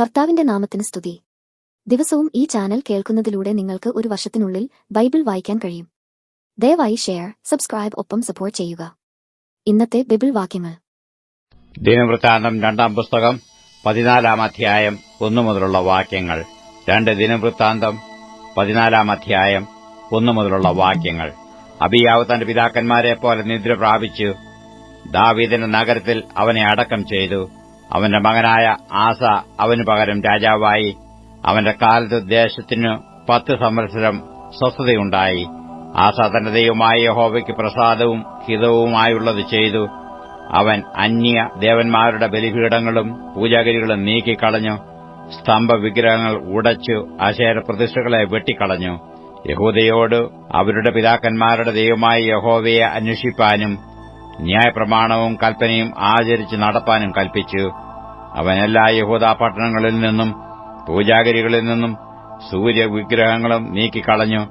കർത്താവിന്റെ നാമത്തിന് സ്തുതി. ദിവസവും ഈ ചാനൽ കേൾക്കുന്നതിലൂടെ നിങ്ങൾക്ക് ഒരു വർഷത്തിനുള്ളിൽ ബൈബിൾ വായിക്കാൻ കഴിയും. ദയവായി ഷെയർ സബ്സ്ക്രൈബ് ഒപ്പം സപ്പോർട്ട് ചെയ്യുക. ഇന്നത്തെ ബൈബിൾ വാക്യങ്ങൾ. ദിനവൃത്താന്തം രണ്ടാം പുസ്തകം പതിനാലാം അധ്യായം ഒന്നു മുതലുള്ള വാക്യങ്ങൾ. രണ്ട് ദിനവൃത്താന്തം പതിനാലാം അധ്യായം ഒന്നു മുതലുള്ള വാക്യങ്ങൾ. അബിയാവ് തന്റെ പിതാക്കന്മാരെ പോലെ നിദ്ര പ്രാപിച്ചു. ദാവീദിന്റെ നഗരത്തിൽ അവനെ അടക്കം ചെയ്തു. അവന്റെ മകനായ ആസ അവനു പകരം രാജാവായി. അവന്റെ കാലത്ത് ദേശത്തിനു പത്ത് സംവത്സരം സ്വസ്ഥതയുണ്ടായി. ആസ തന്റെ ദൈവമായ യഹോവയ്ക്ക് പ്രസാദവും ഹിതവുമായുള്ളത് ചെയ്തു. അവൻ അന്യ ദേവന്മാരുടെ ബലിപീഠങ്ങളും പൂജാഗിരികളും നീക്കിക്കളഞ്ഞു. സ്തംഭ വിഗ്രഹങ്ങൾ ഉടച്ചു അശേര പ്രതിഷ്ഠകളെ വെട്ടിക്കളഞ്ഞു. യഹൂദയോട് അവരുടെ പിതാക്കന്മാരുടെ ദൈവമായ യഹോവയെ അന്വേഷിപ്പാനും ന്യായപ്രമാണവും കൽപ്പനയും ആചരിച്ച് നടപ്പാനും കൽപ്പിച്ചു. അവൻ എല്ലാ യഹൂദ പട്ടണങ്ങളിൽ നിന്നും പൂജാഗിരികളിൽ നിന്നും സൂര്യവിഗ്രഹങ്ങളും നീക്കിക്കളഞ്ഞു.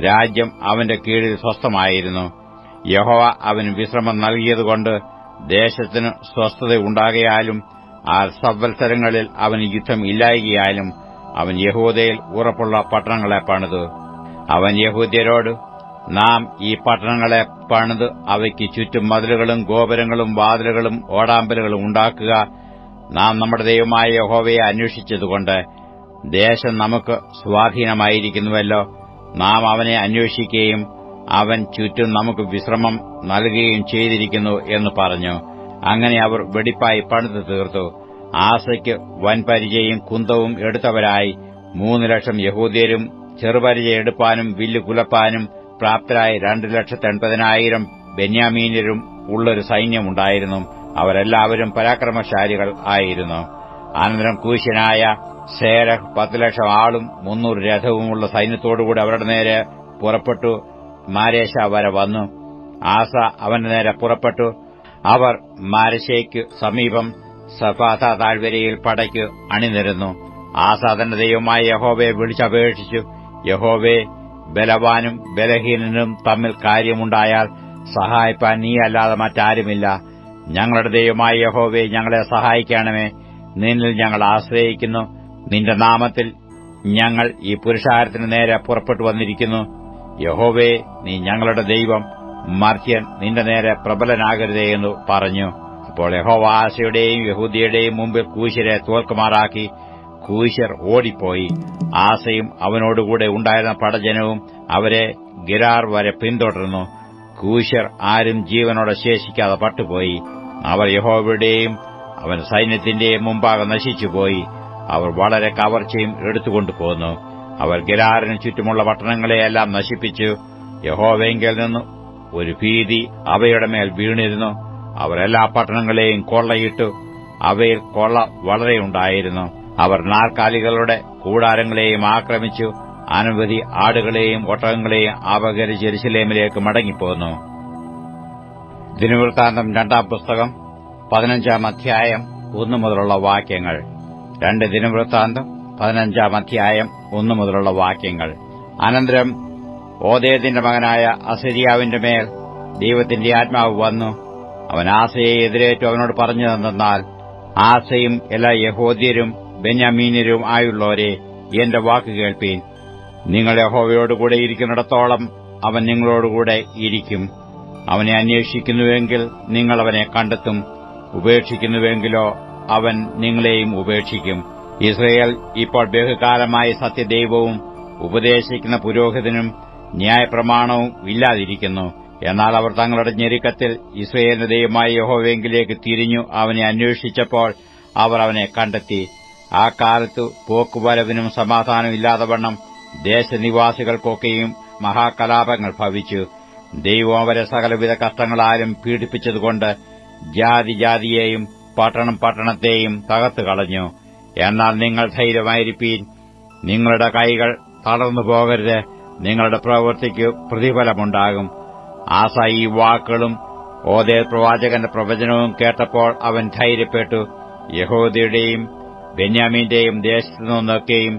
രാജ്യം അവന്റെ കീഴിൽ സ്വസ്ഥമായിരുന്നു. യഹോവ അവന് വിശ്രമം നൽകിയതുകൊണ്ട് ദേശത്തിന് സ്വസ്ഥതയുണ്ടാകയാലും ആ സവത്സരങ്ങളിൽ അവന് യുദ്ധം ഇല്ലായകയാലും അവൻ യഹൂദയിൽ ഉറപ്പുള്ള പട്ടണങ്ങളെ പണിതു. അവൻ യഹൂദ്യരോട് നാം ഈ പട്ടണങ്ങളെ പണിത് അവയ്ക്ക് ചുറ്റും മതിലുകളും ഗോപുരങ്ങളും വാതിലുകളും ഓടാമ്പലുകളും ഉണ്ടാക്കുക. നാം നമ്മുടെ ദൈവമായ യഹോവയെ അന്വേഷിച്ചതുകൊണ്ട് ദേശം നമുക്ക് സ്വാധീനമായിരിക്കുന്നുവല്ലോ. നാം അവനെ അന്വേഷിക്കുകയും അവൻ ചുറ്റും നമുക്ക് വിശ്രമം നൽകുകയും ചെയ്തിരിക്കുന്നു എന്ന് പറഞ്ഞു. അങ്ങനെ അവർ വെടിപ്പായി പണിത് തീർത്തു. ആസയ്ക്ക് വൻപരിചയും കുന്തവും എടുത്തവരായി. മൂന്ന് ലക്ഷം യഹൂദ്യരും ചെറുപരിചയ എടുപ്പാനും വില്ല് കുലപ്പാനും പ്രാപ്തരായ രണ്ട് ലക്ഷത്തി എൺപതിനായിരം ബെന്യാമീനരും ഉള്ളൊരു സൈന്യമുണ്ടായിരുന്നു. അവരെല്ലാവരും പരാക്രമശാലികൾ ആയിരുന്നു. അനന്തരം കൂശ്യനായ സേരഹ് പത്ത് ലക്ഷം ആളും മുന്നൂറ് രഥവുമുള്ള സൈന്യത്തോടുകൂടി അവരുടെ നേരെ പുറപ്പെട്ടു. മാരേശ വരെ വന്നു. ആസ അവന്റെ നേരെ പുറപ്പെട്ടു. അവർ മാരശയ്ക്ക് സമീപം സഫാസ താഴ്വരയിൽ പടയ്ക്ക് അണിനിരുന്നു. ആസ തന്റെ ദൈവമായ യഹോവയെ വിളിച്ചപേക്ഷിച്ചു. യഹോവേ ബലവാനും ബലഹീനനും തമ്മിൽ കാര്യമുണ്ടായാൽ സഹായിപ്പാൻ നീ അല്ലാതെ മറ്റാരുമില്ല. ഞങ്ങളുടെ ദൈവമായ യഹോവെ ഞങ്ങളെ സഹായിക്കണമേ. നിന്നിൽ ഞങ്ങൾ ആശ്രയിക്കുന്നു. നിന്റെ നാമത്തിൽ ഞങ്ങൾ ഈ പുരുഷാരത്തിന് നേരെ പുറപ്പെട്ടു വന്നിരിക്കുന്നു. യഹോവേ നീ ഞങ്ങളുടെ ദൈവം. മർത്യൻ നിന്റെ നേരെ പ്രബലനാകരുതേ പറഞ്ഞു. അപ്പോൾ യഹോവ ആശയുടെയും യഹൂദിയുടെയും മുമ്പിൽ കൂശിരെ തോൽക്കുമാറാക്കി കൂശർ ഓടിപ്പോയി. ആസയും അവനോടുകൂടെ ഉണ്ടായിരുന്ന പടജനവും അവരെ ഗിരാർ വരെ പിന്തുടർന്നു. കൂശർ ആരും ജീവനോടെ ശേഷിക്കാതെ പട്ടുപോയി. അവർ യഹോവയുടെയും അവൻ സൈന്യത്തിന്റെയും മുമ്പാകെ നശിച്ചുപോയി. അവർ വളരെ കവർച്ചയും എടുത്തുകൊണ്ടുപോന്നു അവർ ഗിരാറിന് ചുറ്റുമുള്ള പട്ടണങ്ങളെയെല്ലാം നശിപ്പിച്ചു. യഹോവെങ്കിൽ നിന്ന് ഒരു ഭീതി അവയുടെ മേൽ വീണിരുന്നു. അവർ എല്ലാ പട്ടണങ്ങളെയും കൊള്ളയിട്ടു. അവയിൽ കൊള്ള വളരെയുണ്ടായിരുന്നു അവർ നാർക്കാലികളുടെ കൂടാരങ്ങളെയും ആക്രമിച്ചു അനവധി ആടുകളെയും ഒട്ടകങ്ങളെയും അപകരിച്ച് ജെറുസലേമിലേക്ക് മടങ്ങിപ്പോന്നു. ദിനവൃത്താന്തം രണ്ടാം പുസ്തകം പതിനഞ്ചാം അധ്യായം ഒന്നു മുതലുള്ള വാക്യങ്ങൾ. രണ്ട് ദിനവൃത്താന്തം പതിനഞ്ചാം അധ്യായം ഒന്നു മുതലുള്ള വാക്യങ്ങൾ. അനന്തരം ഓദേദിന്റെ മകനായ അസരിയാവിന്റെ മേൽ ദൈവത്തിന്റെ ആത്മാവ് വന്നു. അവൻ ആസയെ എതിരേറ്റു അവനോട് പറഞ്ഞു തന്നാൽ ആസയും എല്ലാ യഹോദ്യരും ബെന്യാമീനരും ആയുള്ളവരെ എന്റെ വാക്ക് കേൾപ്പീൻ. നിങ്ങൾ യഹോവയോടുകൂടെ ഇരിക്കുന്നിടത്തോളം അവൻ നിങ്ങളോടുകൂടെ ഇരിക്കും. അവനെ അന്വേഷിക്കുന്നുവെങ്കിൽ നിങ്ങൾ അവനെ കണ്ടെത്തും. ഉപേക്ഷിക്കുന്നുവെങ്കിലോ അവൻ നിങ്ങളെയും ഉപേക്ഷിക്കും. ഇസ്രയേൽ ഇപ്പോൾ ബഹുകാലമായി സത്യദൈവവും ഉപദേശിക്കുന്ന പുരോഹിതനും ന്യായപ്രമാണവും ഇല്ലാതിരിക്കുന്നു. എന്നാൽ അവർ തങ്ങളുടെ ഞെരുക്കത്തിൽ ഇസ്രയേലിന്റെ ദൈവമായ യഹോവെങ്കിലേക്ക് തിരിഞ്ഞു അവനെ അന്വേഷിച്ചപ്പോൾ അവർ അവനെ കണ്ടെത്തി. ആ കാലത്ത് പോക്കുവരവിനും സമാധാനം ഇല്ലാതവണ്ണം ദേശനിവാസികൾക്കൊക്കെയും മഹാകലാപങ്ങൾ ഭവിച്ചു. ദൈവം അവരെ സകലവിധ കഷ്ടങ്ങളാലും പീഡിപ്പിച്ചതുകൊണ്ട് ജാതി ജാതിയെയും പട്ടണം പട്ടണത്തെയും തകർത്തു കളഞ്ഞു. എന്നാൽ നിങ്ങൾ ധൈര്യമായിരിക്കീൻ നിങ്ങളുടെ കൈകൾ തളർന്നു പോകരുത്. നിങ്ങളുടെ പ്രവൃത്തിക്ക് പ്രതിഫലമുണ്ടാകും. ആസ ഈ വാക്കുകളും ഓദേ പ്രവാചകന്റെ പ്രവചനവും കേട്ടപ്പോൾ അവൻ ധൈര്യപ്പെട്ടു. യഹോദയുടെയും ബെന്യാമീന്റെയും ദേശത്തു നിന്നൊക്കെയും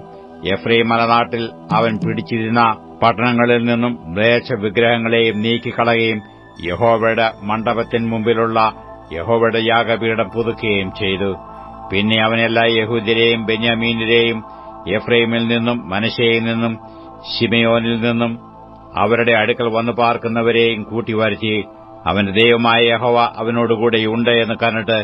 എഫ്രൈം മലനാട്ടിൽ അവൻ പിടിച്ചിരുന്ന പട്ടണങ്ങളിൽ നിന്നും മ്ലേച്ഛ വിഗ്രഹങ്ങളെയും നീക്കിക്കളയുകയും യഹോവയുടെ മണ്ഡപത്തിന് മുമ്പിലുള്ള യഹോവയുടെ യാഗപീഠം പുതുക്കുകയും ചെയ്തു. പിന്നെ അവനെല്ലാ യഹൂദിരെയും ബെന്യാമീനരെയും എഫ്രൈമിൽ നിന്നും മനശയിൽ നിന്നും ശിമയോനിൽ നിന്നും അവരുടെ അടുക്കൽ വന്നു പാർക്കുന്നവരെയും കൂട്ടിവരുത്തി അവന്റെ ദൈവമായ യഹോവ അവനോടുകൂടെയുണ്ട് എന്ന് കണ്ടിട്ട്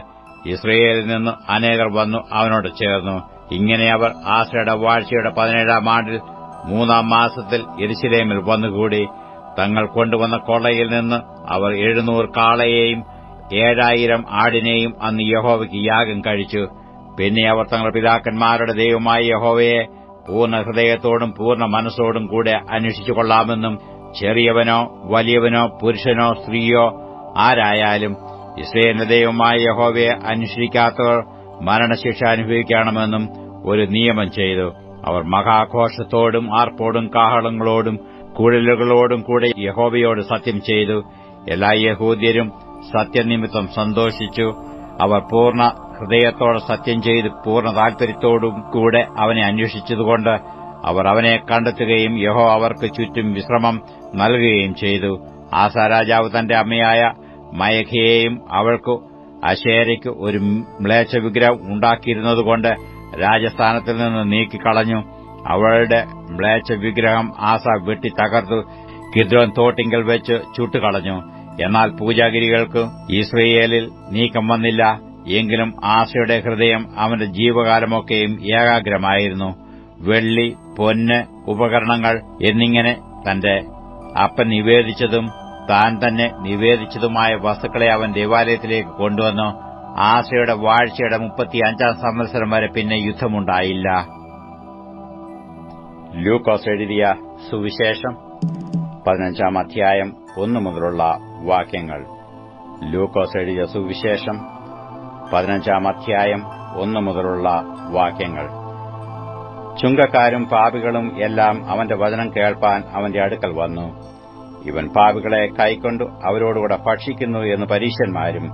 ഇസ്രയേലിൽ നിന്ന് അനേകർ വന്നു അവനോട് ചേർന്നു. ഇങ്ങനെ അവർ ആശ്രയുടെ വാഴ്ചയുടെ പതിനേഴാം ആണ്ടിൽ മൂന്നാം മാസത്തിൽ എരിശിലേമിൽ വന്നുകൂടി. തങ്ങൾ കൊണ്ടുവന്ന കൊള്ളയിൽ നിന്ന് അവർ എഴുന്നൂറ് കാളയെയും ഏഴായിരം ആടിനെയും അന്ന് യഹോവയ്ക്ക് യാഗം കഴിച്ചു. പിന്നെ അവർ തങ്ങളുടെ പിതാക്കന്മാരുടെ ദൈവമായ യഹോവയെ പൂർണ ഹൃദയത്തോടും പൂർണ മനസ്സോടും കൂടെ അന്വേഷിച്ചു കൊള്ളാമെന്നും ചെറിയവനോ വലിയവനോ പുരുഷനോ സ്ത്രീയോ ആരായാലും ഇസ്രയേലിന്റെ ദൈവമായ യഹോവയെ അനുഷ്ഠിക്കാത്തവർ മരണശിക്ഷ അനുഭവിക്കണമെന്നും ഒരു നിയമം ചെയ്തു. അവർ മഹാഘോഷത്തോടും ആർപ്പോടും കാഹളങ്ങളോടും കുഴലുകളോടും കൂടെ യഹോവയോട് സത്യം ചെയ്തു. എല്ലാ യഹൂദ്യരും സത്യനിമിത്തം സന്തോഷിച്ചു. അവർ പൂർണ ഹൃദയത്തോടെ സത്യം ചെയ്ത് പൂർണ താൽപര്യത്തോടും കൂടെ അവനെ അന്വേഷിച്ചതുകൊണ്ട് അവർ അവനെ കണ്ടെത്തുകയും യഹോ അവർക്ക് ചുറ്റും വിശ്രമം നൽകുകയും ചെയ്തു. ആസാരാജാവ് തന്റെ അമ്മയായ മയഖയെയും അവൾക്ക് അശേരയ്ക്ക് ഒരു മ്ലേച്ഛ വിഗ്രഹം ഉണ്ടാക്കിയിരുന്നതുകൊണ്ട് രാജസ്ഥാനത്തിൽ നിന്ന് നീക്കിക്കളഞ്ഞു. അവളുടെ മ്ലേച്ഛ വിഗ്രഹം ആസ വെട്ടി തകർത്തു കിദ്രോൻ തോട്ടിങ്കൽ വെച്ച് ചുട്ടുകളഞ്ഞു. എന്നാൽ പൂജാഗിരികൾക്ക് ഇസ്രയേലിൽ നീക്കം വന്നില്ല. എങ്കിലും ആസയുടെ ഹൃദയം അവന്റെ ജീവകാലമൊക്കെയും ഏകാഗ്രമായിരുന്നു. വെള്ളി പൊന്ന് ഉപകരണങ്ങൾ എന്നിങ്ങനെ തന്റെ അപ്പൻ നിവേദിച്ചതും താൻ തന്നെ നിവേദിച്ചതുമായ വസ്തുക്കളെ അവൻ ദേവാലയത്തിലേക്ക് കൊണ്ടുവന്നു. ആശയുടെ വാഴ്ചയുടെ മുപ്പത്തിയഞ്ചാം സംവത്സരം വരെ പിന്നെ യുദ്ധമുണ്ടായില്ല. ലൂക്കോസ് എഴുതിയ സുവിശേഷം പതിനഞ്ചാം അധ്യായം ഒന്നു മുതലുള്ള വാക്യങ്ങൾ. ലൂക്കോസ് എഴുതിയ സുവിശേഷം പതിനഞ്ചാം അധ്യായം ഒന്നു മുതലുള്ള വാക്യങ്ങൾ. ചുങ്കക്കാരും പാപികളും എല്ലാം അവന്റെ വചനം കേൾപ്പാൻ അവന്റെ അടുക്കൽ വന്നു. ഇവൻ പാപികളെ കൈക്കൊണ്ടു അവരോടുകൂടെ ഭക്ഷിക്കുന്നു എന്ന് പരീശന്മാരും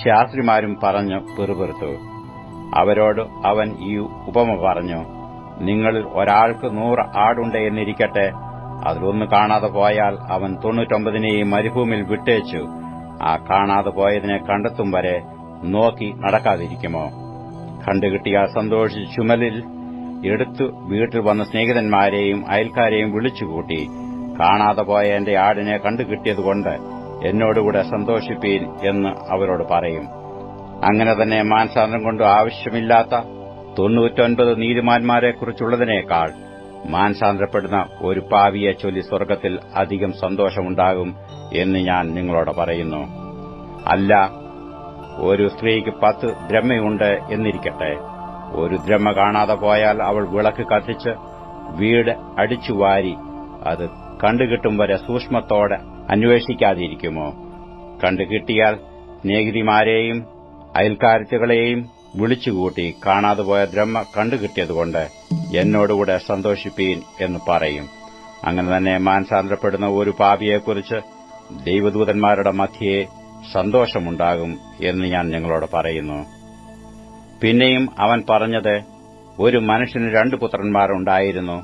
ശാസ്ത്രിമാരും പറഞ്ഞു പിറുപിറുത്തു. അവരോട് അവൻ ഈ ഉപമ പറഞ്ഞു നിങ്ങളിൽ ഒരാൾക്ക് നൂറ് ആടുണ്ട് എന്നിരിക്കട്ടെ അതിലൊന്ന് കാണാതെ പോയാൽ അവൻ തൊണ്ണൂറ്റൊമ്പതിനെയും മരുഭൂമിയിൽ വിട്ടേച്ചു. ആ കാണാതെ പോയതിനെ കണ്ടെത്തും വരെ നോക്കി നടക്കാതിരിക്കുമോ? കണ്ടുകിട്ടിയാൽ സന്തോഷിച്ച് ചുമലിൽ എടുത്തു വീട്ടിൽ വന്ന സ്നേഹിതന്മാരെയും അയൽക്കാരെയും വിളിച്ചുകൂട്ടി കാണാതെ പോയ എന്റെ ആടിനെ കണ്ടുകിട്ടിയതുകൊണ്ട് എന്നോടുകൂടെ സന്തോഷിപ്പീൻ എന്ന് അവരോട് പറയും. അങ്ങനെ തന്നെ മാനസാന്തരം കൊണ്ട് ആവശ്യമില്ലാത്ത തൊണ്ണൂറ്റൊൻപത് നീതിമാന്മാരെക്കുറിച്ചുള്ളതിനേക്കാൾ മാനസാന്തരപ്പെടുന്ന ഒരു പാവിയെ ചൊല്ലി സ്വർഗത്തിൽ അധികം സന്തോഷമുണ്ടാകും എന്ന് ഞാൻ നിങ്ങളോട് പറയുന്നു. അല്ല ഒരു സ്ത്രീക്ക് പത്ത് ദ്രമ്മയുണ്ട് എന്നിരിക്കട്ടെ. ഒരു ദ്രമ്മ കാണാതെ പോയാൽ അവൾ വിളക്ക് കത്തിച്ച് വീട് അടിച്ചുവാരി അത് കണ്ടുകിട്ടും വരെ സൂക്ഷ്മത്തോടെ അന്വേഷിക്കാതിരിക്കുമോ? കണ്ടുകിട്ടിയാൽ സ്നേഹിതിമാരെയും അയൽക്കാരത്തുകളെയും വിളിച്ചുകൂട്ടി കാണാതെ പോയ ബ്രഹ്മ കണ്ടുകിട്ടിയതുകൊണ്ട് എന്നോടുകൂടെ സന്തോഷിപ്പീൻ എന്ന് പറയും. അങ്ങനെ തന്നെ മാനസാന്തരപ്പെടുന്ന ഒരു പാപിയെക്കുറിച്ച് ദൈവദൂതന്മാരുടെ മധ്യയെ സന്തോഷമുണ്ടാകും എന്ന് ഞാൻ നിങ്ങളോട് പറയുന്നു. പിന്നെയും അവൻ പറഞ്ഞത് ഒരു മനുഷ്യന് രണ്ടു പുത്രന്മാരുണ്ടായിരുന്നു.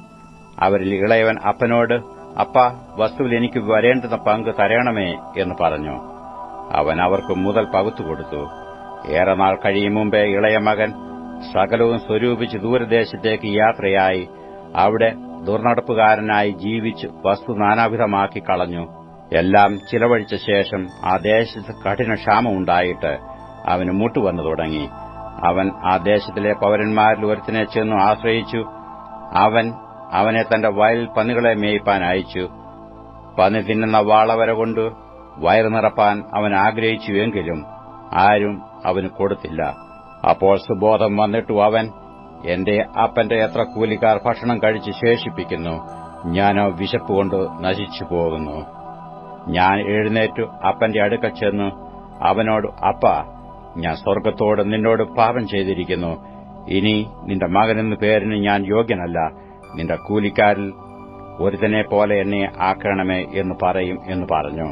അവരിൽ ഇളയവൻ അപ്പനോട് അപ്പ വസ്തുവിൽ എനിക്ക് വരേണ്ടുന്ന പങ്ക് തരയണമേ എന്ന് പറഞ്ഞു. അവൻ അവർക്ക് മുതൽ പകുത്തുകൊടുത്തു ഏറെ നാൾ കഴിയും മുമ്പേ ഇളയ മകൻ സകലവും സ്വരൂപിച്ച് ദൂരദേശത്തേക്ക് യാത്രയായി. അവിടെ ദുർനടപ്പുകാരനായി ജീവിച്ച് വസ്തു നാനാവിധമാക്കി കളഞ്ഞു. എല്ലാം ചിലവഴിച്ച ശേഷം ആ ദേശത്ത് കഠിന ക്ഷാമമുണ്ടായിട്ട് അവന് മുട്ടുവന്നു തുടങ്ങി. അവൻ ആ ദേശത്തിലെ പൌരന്മാരിൽ ഒരുത്തിനെ ചെന്നു ആശ്രയിച്ചു. അവൻ അവനെ തന്റെ വയലിൽ പന്നികളെ മേയ്പ്പാൻ അയച്ചു. പന്നി തിന്നുന്ന വാളവര കൊണ്ട് വയറു നിറപ്പാൻ അവൻ ആഗ്രഹിച്ചുവെങ്കിലും ആരും അവന് കൊടുത്തില്ല. അപ്പോൾ സുബോധം വന്നിട്ടു അവൻ എന്റെ അപ്പന്റെ എത്ര കൂലിക്കാർ ഭക്ഷണം കഴിച്ച് ശേഷിപ്പിക്കുന്നു. ഞാനോ വിശപ്പ് കൊണ്ട് നശിച്ചു പോകുന്നു ഞാൻ എഴുന്നേറ്റു അപ്പന്റെ അടുക്ക ചെന്നു. അവനോട് അപ്പ ഞാൻ സ്വർഗത്തോട് നിന്നോട് പാപം ചെയ്തിരിക്കുന്നു. ഇനി നിന്റെ മകനെന്ന പേരിന് ഞാൻ യോഗ്യനല്ല. നിന്റെ കൂലിക്കാരിൽ പോലെ എന്നെ ആക്കണമേ എന്ന് പറയും എന്ന് പറഞ്ഞു.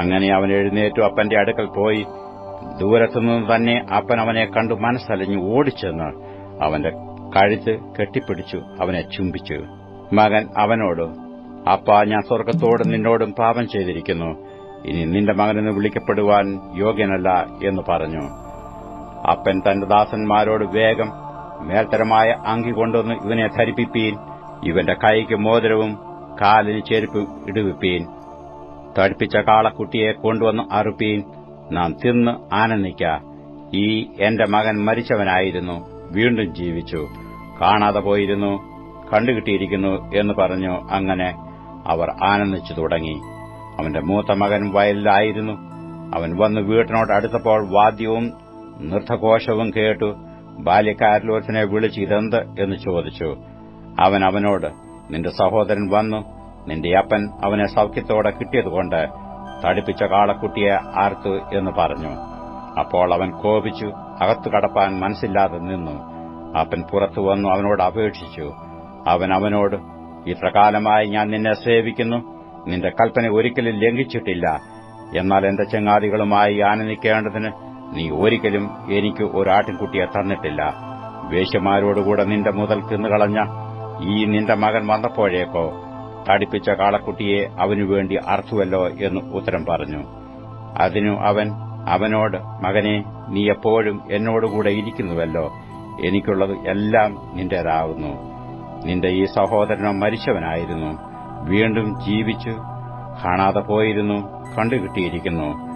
അങ്ങനെ അവൻ എഴുന്നേറ്റു അപ്പന്റെ അടുക്കൽ പോയി. ദൂരത്തുനിന്ന് തന്നെ അപ്പൻ അവനെ കണ്ടു മനസ്സലിഞ്ഞു ഓടിച്ചെന്ന് അവന്റെ കഴുത്ത് കെട്ടിപ്പിടിച്ചു അവനെ ചുംബിച്ചു. മകൻ അവനോട് അപ്പ ഞാൻ സ്വർഗത്തോടും നിന്നോടും പാപം ചെയ്തിരിക്കുന്നു. ഇനി നിന്റെ മകനെന്ന് വിളിക്കപ്പെടുവാൻ യോഗ്യനല്ല എന്ന് പറഞ്ഞു. അപ്പൻ തന്റെ ദാസന്മാരോട് വേഗം മേൽത്തരമായ അങ്കി കൊണ്ടുവന്ന് ഇവനെ ധരിപ്പിപ്പീൻ. ഇവന്റെ കൈക്ക് മോതിരവും കാലിന് ചെരുപ്പ് ഇടുവിപ്പീൻ. തടിപ്പിച്ച കാളക്കുട്ടിയെ കൊണ്ടുവന്ന് അറുപ്പീൻ നാം തിന്ന് ആനന്ദിക്ക. ഈ എന്റെ മകൻ മരിച്ചവനായിരുന്നു. വീണ്ടും ജീവിച്ചു. കാണാതെ പോയിരുന്നു. കണ്ടുകിട്ടിയിരിക്കുന്നു എന്ന് പറഞ്ഞു അങ്ങനെ അവർ ആനന്ദിച്ചു തുടങ്ങി. അവന്റെ മൂത്ത മകൻ വയലിലായിരുന്നു. അവൻ വന്ന് വീട്ടിനോട് അടുത്തപ്പോൾ വാദ്യവും നൃത്തഘോഷവും കേട്ടു. ബാല്യക്കാരിലൊരുത്തനെ വിളിച്ച് ഇതെന്ത് എന്ന് ചോദിച്ചു. അവൻ അവനോട് നിന്റെ സഹോദരൻ വന്നു. നിന്റെ അപ്പൻ അവനെ സൌഖ്യത്തോടെ കിട്ടിയതുകൊണ്ട് തടിപ്പിച്ച കാളക്കുട്ടിയെ ആർത്തു എന്ന് പറഞ്ഞു. അപ്പോൾ അവൻ കോപിച്ചു അകത്തു കടപ്പാൻ മനസ്സില്ലാതെ നിന്നു. അപ്പൻ പുറത്തു വന്നു അവനോട് അപേക്ഷിച്ചു. അവൻ അവനോട് ഇത്ര കാലമായി ഞാൻ നിന്നെ സേവിക്കുന്നു. നിന്റെ കൽപ്പന ഒരിക്കലും ലംഘിച്ചിട്ടില്ല. എന്നാൽ എന്റെ ചങ്ങാതികളുമായി ആനന്ദിക്കേണ്ടതിന് നീ ഒരിക്കലും എനിക്ക് ഒരാട്ടിൻകുട്ടിയെ തന്നിട്ടില്ല. വേശ്യമാരോടുകൂടെ നിന്റെ മുതൽ തിന്നുകളഞ്ഞ ഈ നിന്റെ മകൻ വന്നപ്പോഴേക്കോ തടിപ്പിച്ച കാളക്കുട്ടിയെ അവനുവേണ്ടി അർത്ഥുവല്ലോ എന്ന് ഉത്തരം പറഞ്ഞു. അതിനു അവൻ അവനോട് മകനെ നീ എപ്പോഴും എന്നോടുകൂടെ ഇരിക്കുന്നുവല്ലോ. എനിക്കുള്ളത് എല്ലാം നിന്റേതാകുന്നു നിന്റെ ഈ സഹോദരനോ മരിച്ചവനായിരുന്നു. വീണ്ടും ജീവിച്ചു കാണാതെ പോയിരുന്നു കണ്ടുകിട്ടിയിരിക്കുന്നു.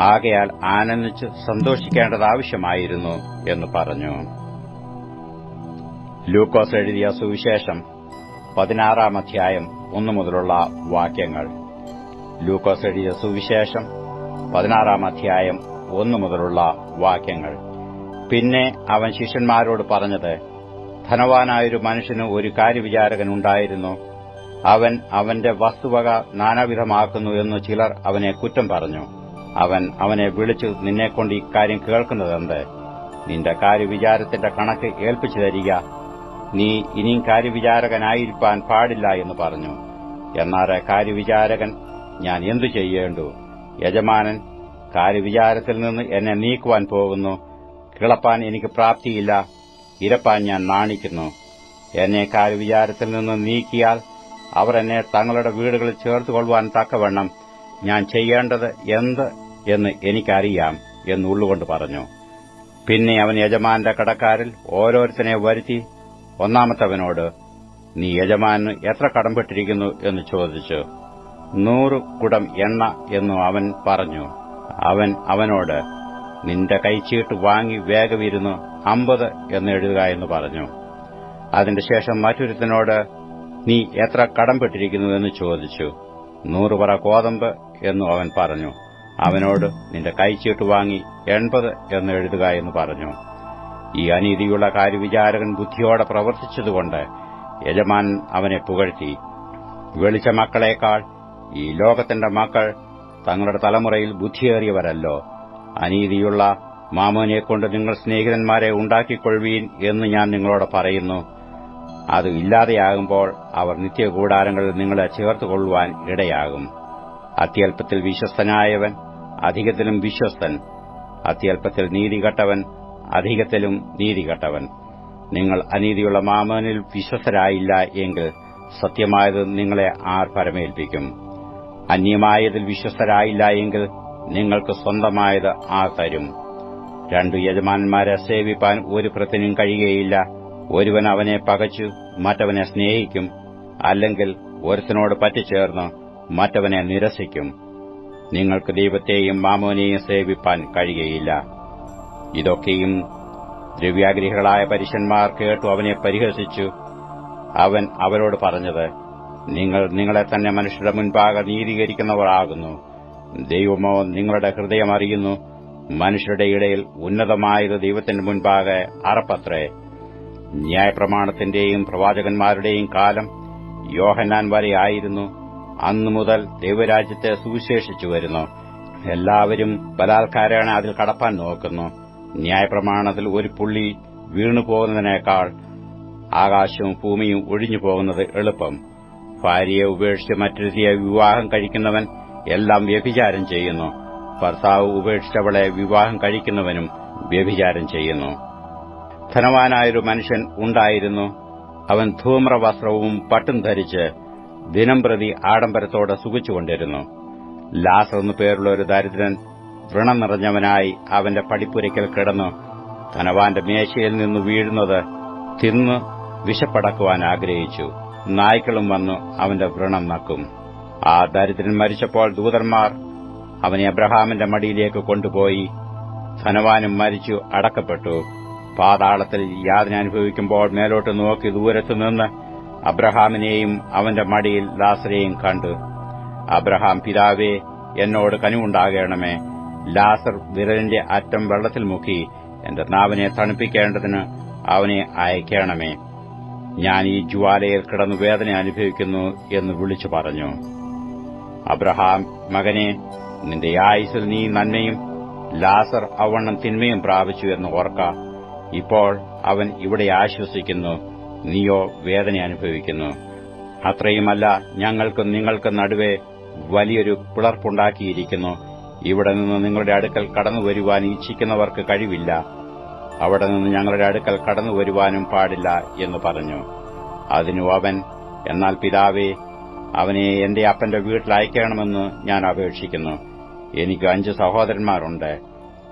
ആകയാൽ ആനന്ദിച്ച് സന്തോഷിക്കേണ്ടത് ആവശ്യമായിരുന്നു എന്ന് പറഞ്ഞു. ലൂക്കോസ് എഴുതിയ സുവിശേഷം പതിനാറാം അധ്യായം ഒന്നു മുതലുള്ള വാക്യങ്ങൾ. ലൂക്കോസ് എഴുതിയ സുവിശേഷം പതിനാറാം അധ്യായം ഒന്നു മുതലുള്ള വാക്യങ്ങൾ. പിന്നെ അവൻ ശിഷ്യന്മാരോട് പറഞ്ഞത് ധനവാനായൊരു മനുഷ്യന് ഒരു കാര്യവിചാരകൻ ഉണ്ടായിരുന്നു. അവൻ അവന്റെ വസ്തുവക നാനാവിധമാക്കുന്നു എന്ന് ചിലർ അവനെ കുറ്റം പറഞ്ഞു. അവൻ അവനെ വിളിച്ചു നിന്നെക്കൊണ്ട് ഇക്കാര്യം കേൾക്കുന്നതെന്ത്? നിന്റെ കാര്യവിചാരത്തിന്റെ കണക്ക് ഏൽപ്പിച്ചു തരിക നീ ഇനിയും കാര്യവിചാരകനായിരിക്കാൻ പാടില്ല എന്ന് പറഞ്ഞു. എന്നാൽ കാര്യവിചാരകൻ ഞാൻ എന്തു ചെയ്യേണ്ടു? യജമാനൻ കാര്യവിചാരത്തിൽ നിന്ന് എന്നെ നീക്കുവാൻ പോകുന്നു. കിളപ്പാൻ എനിക്ക് പ്രാപ്തിയില്ല. ഇരപ്പാൻ ഞാൻ നാണിക്കുന്നു. എന്നെ കാര്യവിചാരത്തിൽ നിന്ന് നീക്കിയാൽ അവർ എന്നെ തങ്ങളുടെ വീടുകളിൽ ചേർത്തുകൊള്ളുവാൻ തക്കവണ്ണം ഞാൻ ചെയ്യേണ്ടത് എന്ത് എന്ന് എനിക്കറിയാം എന്നുള്ളുകൊണ്ട് പറഞ്ഞു. പിന്നെ അവൻ യജമാന്റെ കടക്കാരിൽ ഓരോരുത്തനെ വരുത്തി ഒന്നാമത്തവനോട് നീ യജമാന് എത്ര കടംപെട്ടിരിക്കുന്നു? എന്ന് ചോദിച്ചു നൂറ് കുടം എണ്ണ എന്നു അവൻ പറഞ്ഞു. അവൻ അവനോട് നിന്റെ കൈച്ചീട്ട് വാങ്ങി വേഗമിരുന്നു അമ്പത് എന്ന് എഴുതുക എന്ന് പറഞ്ഞു. അതിന്റെ ശേഷം മറ്റൊരുത്തനോട് നീ എത്ര കടംപെട്ടിരിക്കുന്നു? എന്ന് ചോദിച്ചു. നൂറ് പറ കോതമ്പ് എന്നു അവൻ പറഞ്ഞു. അവനോട് നിന്റെ കൈച്ചീട്ട് വാങ്ങി എൺപത് എന്ന് എഴുതുക എന്ന് പറഞ്ഞു. ഈ അനീതിയുള്ള കാര്യവിചാരകൻ ബുദ്ധിയോടെ പ്രവർത്തിച്ചതുകൊണ്ട് യജമാൻ അവനെ പുകഴ്ത്തി. വെളിച്ച മക്കളേക്കാൾ ഈ ലോകത്തിന്റെ മക്കൾ തങ്ങളുടെ തലമുറയിൽ ബുദ്ധിയേറിയവരല്ലോ. അനീതിയുള്ള മാമോനെക്കൊണ്ട് നിങ്ങൾ സ്നേഹിതന്മാരെ ഉണ്ടാക്കിക്കൊള്ളുവീൻ എന്ന് ഞാൻ നിങ്ങളോട് പറയുന്നു. അത് ഇല്ലാതെയാകുമ്പോൾ അവർ നിത്യകൂടാരങ്ങളിൽ നിങ്ങളെ ചേർത്തുകൊള്ളുവാൻ ഇടയാകും. അത്യല്പത്തിൽ വിശ്വസ്തനായവൻ അധികത്തിലും വിശ്വസ്തൻ. അത്യല്പത്തിൽ നീതികെട്ടവൻ അധികത്തിലും നീതികെട്ടവൻ. നിങ്ങൾ അനീതിയുള്ള മാമോനിൽ വിശ്വസ്തരായില്ല എങ്കിൽ സത്യമായത് നിങ്ങളെ ആർ പരമേൽപ്പിക്കും. അന്യമായതിൽ വിശ്വസ്തരായില്ല എങ്കിൽ നിങ്ങൾക്ക് സ്വന്തമായത് ആർ തരും. രണ്ടു യജമാനന്മാരെ സേവിപ്പാൻ ഒരു പ്രത്യനും കഴിയുകയില്ല. ഒരുവൻ അവനെ പകച്ചു മറ്റവനെ സ്നേഹിക്കും. അല്ലെങ്കിൽ ഒരുത്തനോട് പറ്റിച്ചേർന്ന് മറ്റവനെ നിരസിക്കും. നിങ്ങൾക്ക് ദൈവത്തെയും മാമോനെയും സേവിപ്പാൻ കഴിയുകയില്ല. ഇതൊക്കെയും ദ്രവ്യാഗ്രഹികളായ പരീശന്മാർ കേട്ടു അവനെ പരിഹസിച്ചു. അവൻ അവരോട് പറഞ്ഞത് നിങ്ങൾ നിങ്ങളെ തന്നെ മനുഷ്യരുടെ മുൻപാകെ നീതീകരിക്കുന്നവരാകുന്നു ദൈവമോ നിങ്ങളുടെ ഹൃദയം അറിയുന്നു മനുഷ്യരുടെ ഇടയിൽ ഉന്നതമായത് ദൈവത്തിന്റെ മുൻപാകെ അറപ്പത്രേ. ന്യായപ്രമാണത്തിന്റെയും പ്രവാചകന്മാരുടെയും കാലം യോഹന്നാൻ വരെ ആയിരുന്നു. അന്നു മുതൽ ദൈവരാജ്യത്തെ സുവിശേഷിച്ചു വരുന്നു. എല്ലാവരും ബലാത്കാരാണ് അതിൽ കടപ്പാൻ നോക്കുന്നു. ന്യായപ്രമാണത്തിൽ ഒരു പുള്ളി വീണുപോകുന്നതിനേക്കാൾ ആകാശവും ഭൂമിയും ഒഴിഞ്ഞു പോകുന്നത് എളുപ്പം. ഭാര്യയെ ഉപേക്ഷിച്ച് മറ്റൊരുത്തിയെ വിവാഹം കഴിക്കുന്നവൻ എല്ലാം വ്യഭിചാരം ചെയ്യുന്നു. ഭർത്താവ് ഉപേക്ഷിച്ചവളെ വിവാഹം കഴിക്കുന്നവനും വ്യഭിചാരം ചെയ്യുന്നു. ധനവാനായൊരു മനുഷ്യൻ ഉണ്ടായിരുന്നു. അവൻ ധൂമ്രവസ്ത്രവും പട്ടും ധരിച്ച് ദിനംപ്രതി ആഡംബരത്തോടെ സുഖിച്ചുകൊണ്ടിരുന്നു. ലാസർ എന്നു പേരുള്ള ഒരു ദരിദ്രൻ വ്രണം നിറഞ്ഞവനായി അവന്റെ പടിപ്പുരയ്ക്കൽ കിടന്നു. ധനവാന്റെ മേശയിൽ നിന്ന് വീഴുന്നത് തിന്ന് വിശപ്പടക്കുവാൻ ആഗ്രഹിച്ചു. നായ്ക്കളും വന്നു അവന്റെ വ്രണം നക്കും. ആ ദരിദ്രൻ മരിച്ചപ്പോൾ ദൂതന്മാർ അവനെ അബ്രഹാമിന്റെ മടിയിലേക്ക് കൊണ്ടുപോയി. ധനവാനും മരിച്ചു അടക്കപ്പെട്ടു. പാതാളത്തിൽ യാതന അനുഭവിക്കുമ്പോൾ മേലോട്ട് നോക്കി ദൂരത്തുനിന്ന് അബ്രഹാമിനെയും അവന്റെ മടിയിൽ ലാസരെയും കണ്ടു. അബ്രഹാം പിതാവേ എന്നോട് കനിവുണ്ടാകണമേ. ലാസർ വിരലിന്റെ അറ്റം വെള്ളത്തിൽ മുക്കി എന്റെ നാവിനെ തണുപ്പിക്കേണ്ടതിന് അവനെ അയക്കണമേ. ഞാൻ ഈ ജ്വാലയിൽ കിടന്നു വേദന അനുഭവിക്കുന്നു എന്ന് വിളിച്ചു പറഞ്ഞു. അബ്രഹാം മകനെ നിന്റെ ആയുസിൽ നീ നന്മയും ലാസർ അവണ്ണം തിന്മയും പ്രാപിച്ചു എന്ന് ഓർക്ക. ഇപ്പോൾ അവൻ ഇവിടെ ആശ്വസിക്കുന്നു. നീയോ വേദന അനുഭവിക്കുന്നു. അത്രയുമല്ല ഞങ്ങൾക്കും നിങ്ങൾക്കും നടുവെ വലിയൊരു പിളർപ്പുണ്ടാക്കിയിരിക്കുന്നു. ഇവിടെ നിന്ന് നിങ്ങളുടെ അടുക്കൽ കടന്നു വരുവാൻ ഇച്ഛിക്കുന്നവർക്ക് കഴിവില്ല. അവിടെ നിന്ന് ഞങ്ങളുടെ അടുക്കൽ കടന്നു വരുവാനും പാടില്ല എന്ന് പറഞ്ഞു. അതിനു അവൻ എന്നാൽ പിതാവേ അവനെ എന്റെ അപ്പന്റെ വീട്ടിൽ അയക്കണമെന്ന് ഞാൻ അപേക്ഷിക്കുന്നു. എനിക്ക് അഞ്ച് സഹോദരന്മാരുണ്ട്.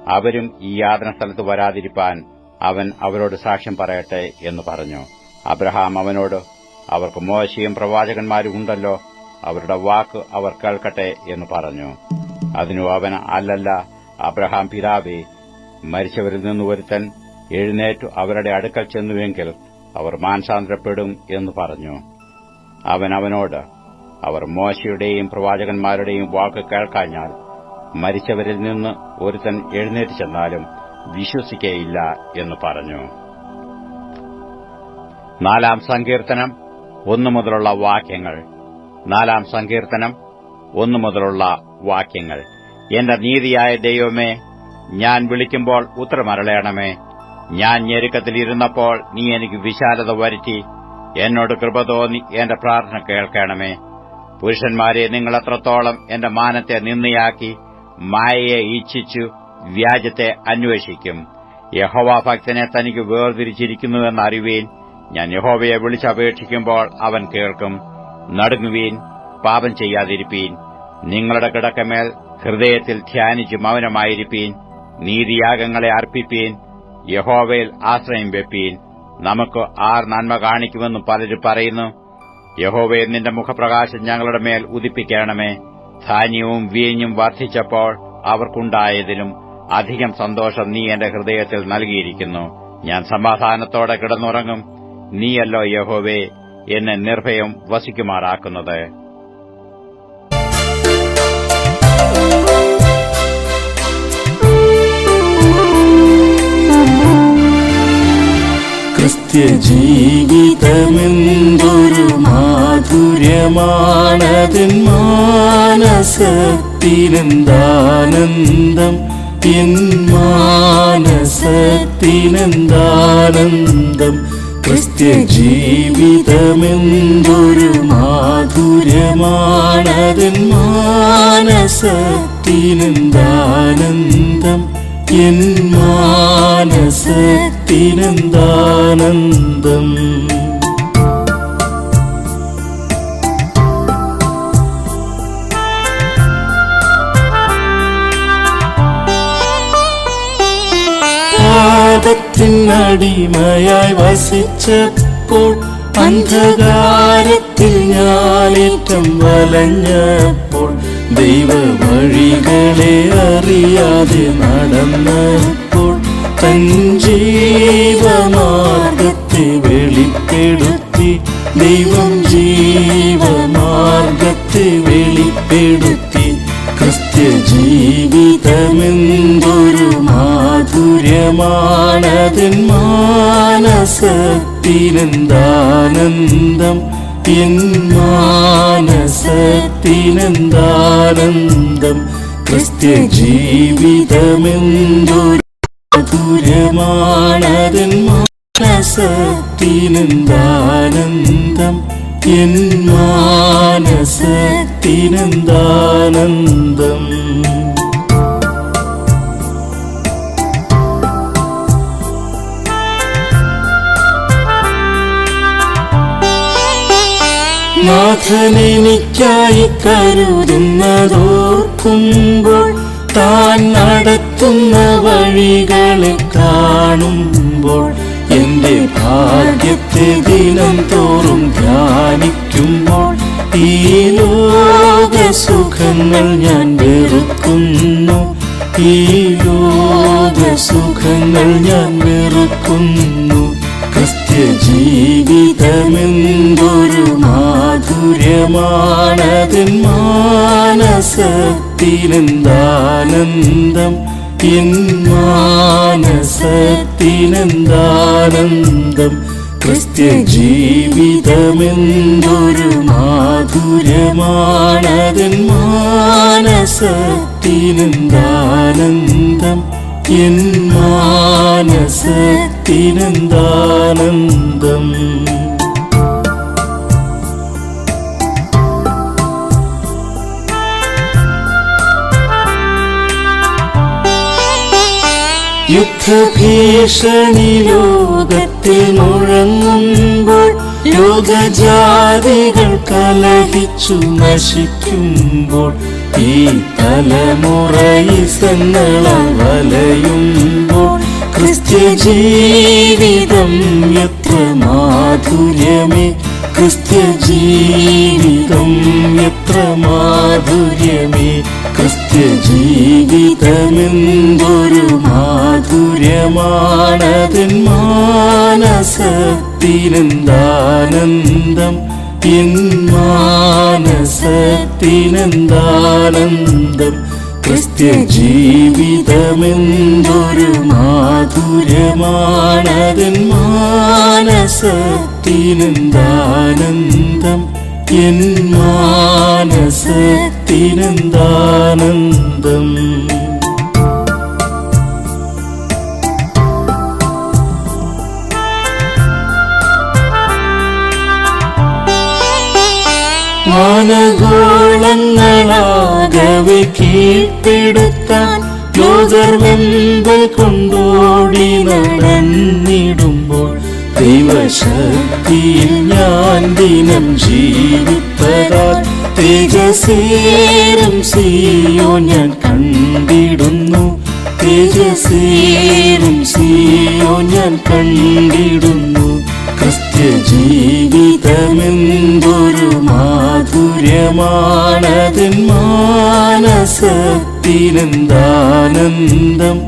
അവരും ഈ യാതന സ്ഥലത്ത് വരാതിരിപ്പാൻ അവൻ അവരോട് സാക്ഷ്യം പറയട്ടെ എന്ന് പറഞ്ഞു. അബ്രഹാം അവനോട് അവർക്ക് മോശയും പ്രവാചകന്മാരും ഉണ്ടല്ലോ. അവരുടെ വാക്ക് അവർ കേൾക്കട്ടെ എന്ന് പറഞ്ഞു. അതിനു അവൻ അല്ലല്ല. അബ്രഹാം പിതാവേ മരിച്ചവരിൽ നിന്ന് ഒരുത്തൻ എഴുന്നേറ്റു അവരുടെ അടുക്കൽ ചെന്നുവെങ്കിൽ അവർ മാനസാന്തരപ്പെടും എന്ന് പറഞ്ഞു. അവൻ അവനോട് അവർ മോശയുടെയും പ്രവാചകന്മാരുടെയും വാക്ക് കേൾക്കാഞ്ഞാൽ മരിച്ചവരിൽ നിന്ന് ഒരുത്തൻ എഴുന്നേറ്റ് ചെന്നാലും വിശ്വസിക്കേയില്ല എന്ന് പറഞ്ഞു. നാലാം സങ്കീർത്തനം ഒന്നു മുതലുള്ള വാക്യങ്ങൾ. നാലാം സങ്കീർത്തനം ഒന്നു മുതലുള്ള വാക്യങ്ങൾ. എന്റെ നീതിയായ ദൈവമേ ഞാൻ വിളിക്കുമ്പോൾ ഉത്തരമരളയണമേ ഞാൻ ഞെരുക്കത്തിലിരുന്നപ്പോൾ നീ എനിക്ക് വിശാലത വരുത്തി. എന്നോട് കൃപ തോന്നി എന്റെ പ്രാർത്ഥന കേൾക്കണമേ. പുരുഷന്മാരെ നിങ്ങൾ എത്രത്തോളം എന്റെ മാനത്തെ നിന്നയാക്കി മായയെ ഇച്ഛിച്ചു വ്യാജത്തെ അന്വേഷിക്കും. യഹോവ ഭക്തനെ തനിക്ക് വേർതിരിച്ചിരിക്കുന്നുവെന്ന് അറിവീൻ ഞാൻ യഹോവയെ വിളിച്ചപേക്ഷിക്കുമ്പോൾ അവൻ കേൾക്കും. നടുങ്ങുവീൻ പാപം ചെയ്യാതിരിപ്പീൻ. നിങ്ങളുടെ കിടക്കമേൽ ഹൃദയത്തിൽ ധ്യാനിച്ച് മൗനമായിരിപ്പീൻ നീതിയാഗങ്ങളെ അർപ്പിപ്പീൻ യഹോവയിൽ ആശ്രയം വെപ്പീൻ. നമുക്ക് ആർ നന്മ കാണിക്കുമെന്ന് പലരും പറയുന്നു. യഹോവയെ നിന്റെ മുഖപ്രകാശം ഞങ്ങളുടെ മേൽ ഉദിപ്പിക്കണമേ. ധാന്യവും വീഞ്ഞും വർദ്ധിച്ചപ്പോൾ അവർക്കുണ്ടായതിലും അധികം സന്തോഷം നീ എന്റെ ഹൃദയത്തിൽ നൽകിയിരിക്കുന്നു. ഞാൻ സമാധാനത്തോടെ കിടന്നുറങ്ങും. നീയല്ലോ യഹോവേ എന്നെ നിർഭയം വസിക്കുമാറാക്കുന്നത്. ക്രിസ്ത്യ ജീവിതമെന്തൊരു മാധുര്യമാണതിൻ മാനസത്തിനെന്താനന്ദം? എൻ മാനസത്തിനെന്താനന്ദം? ക്രിസ്ത്യ ജീവിതമെന്തൊരു മാധുര്യമാണതിൻ മാനസത്തിനെന്താനന്ദം? എൻ മാനസത്തിനെന്താനന്ദം പാപത്തിനടിമയായി വസിച്ചപ്പോൾ അന്ധകാരത്തിൽ ഞാനേറ്റം വലഞ്ഞപ്പോൾ ദൈവ വഴികളെ അറിയാതെ നടന്നപ്പോൾ ജീവമാർഗത്തെ വെളിപ്പെടുത്തി ദൈവം ജീവമാർഗത്തെ വെളിപ്പെടുത്തി. ക്രിസ്ത്യ ജീവിതമെന്തൊരു മാധുര്യമാണതിൻ മാനസത്തിനെന്താനന്ദം? എൻ മാനസത്തിനെന്താനന്ദം? ക്രിസ്ത്യ ജീവിതമെന്തൊരു മാധുര്യമാണതിൻ മാനസത്തിനെന്താനന്ദം എൻ മാനസത്തിനെന്താനന്ദം നാഥനെനിക്കായി കരുതുന്നതോർക്കുമ്പോൾ താൻ നടത്തുന്ന വഴികളെ കാണുമ്പോൾ എന്റെ ഭാഗ്യത്തെ ദിനം തോറും ധ്യാനിക്കുമ്പോൾ ഈ ലോക സുഖങ്ങൾ ഞാൻ വെറുക്കുന്നു. ഈ ലോക സുഖങ്ങൾ ഞാൻ വെറുക്കുന്നു. ക്രിസ്ത്യ ജീവിതമെന്തൊരു മാധുര്യമാണതിൻ മാനസത്തിനെന്താനന്ദം? എൻ മാനസത്തിനെന്താനന്ദം ക്രിസ്ത്യ ജീവിതമെന്തൊരു മാധുര്യമാണതിൻ മാനസത്തിനെന്താനന്ദം? എൻ മാനസത്തിനെന്താനന്ദം? യുദ്ധഭീഷണി ലോകത്തിൽ മുഴങ്ങുമ്പോൾ ലോകജാതികൾ കലഹിച്ചു നശിക്കുമ്പോൾ ഈ തലമുറ സങ്ങള വലയുമ്പോൾ ക്രിസ്ത്യ ജീവിതം എത്ര മാധുര്യമേ. ക്രിസ്ത്യ ജീവിതം എത്ര മാധുര്യമേ. ക്രിസ്ത്യ മാധുര്യമാണതിൻ മാനസത്തിനെന്താനന്ദം? എൻ മാനസത്തിനെന്താനന്ദം? ക്രിസ്ത്യ ജീവിതമെന്തൊരു മാധുര്യമാണതിൻ മാനസത്തിനെന്താനന്ദം? എൻ മാനസത്തിനെന്താനന്ദം? വാനഗോളങ്ങളാകവെ കീഴ്പ്പെടുത്താൻ ലോകർ വെമ്പൽ കൊണ്ടോടി നടന്നിടുമ്പോൾ ദൈവശക്തിയിൽ ഞാൻ ദിനം ജീവിപ്പതാൽ തേജസേരം സിയോ ഞാൻ കണ്ടിടുന്നു. തേജസേരം സിയോ ഞാൻ കണ്ടിടുന്നു. ക്രിസ്ത്യ ജീവിതമെന്തൊരു മാധുര്യമാണതിൻ മാനസത്തിനെന്താനന്ദം?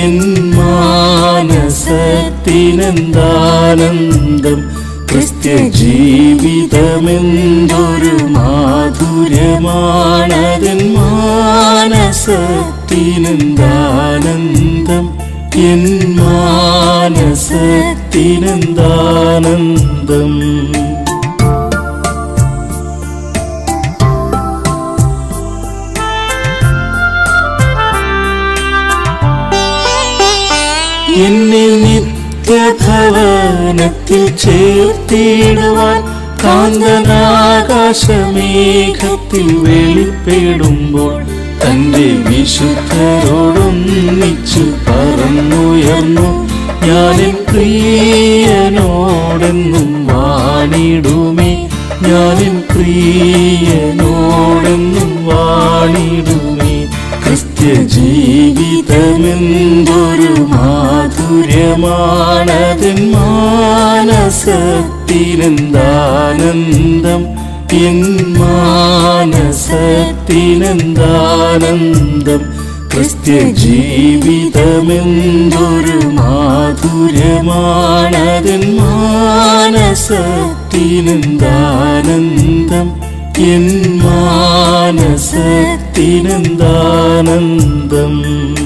എൻ മാനസത്തിനെന്താനന്ദം? ക്രിസ്ത്യ ജീവിതമെന്തൊരു മാധുര്യമാണതിൻ മാനസത്തിനെന്താനന്ദം? എൻ മാനസത്തിനെന്താനന്ദം? നിത്യഭവനത്തിൽ ചേർത്തിടുവാൻ കാന്തനാകാശമേഘത്തിൽ വെളിപ്പെടുമ്പോൾ തന്റെ വിശുദ്ധരോടൊന്നിച്ചു പറന്നുയർന്നു. ഞാൻ പ്രിയനോടെന്നും വാണിടുമേ. ഞാൻ പ്രിയനോടെന്നും വാണിടുമേ. ക്രിസ്ത്യ ജീവിതമെന്തൊരു മാധുര്യമാണതിൻ മാനസത്തിനെന്താനന്ദം? എൻ മാനസത്തിനെന്താനന്ദം? ക്രിസ്ത്യ ജീവിതമെന്തൊരു മാധുര്യമാണതിൻ മാനസത്തിനെന്താനന്ദം? എൻ മാനസത്തിനെന്താനന്ദം?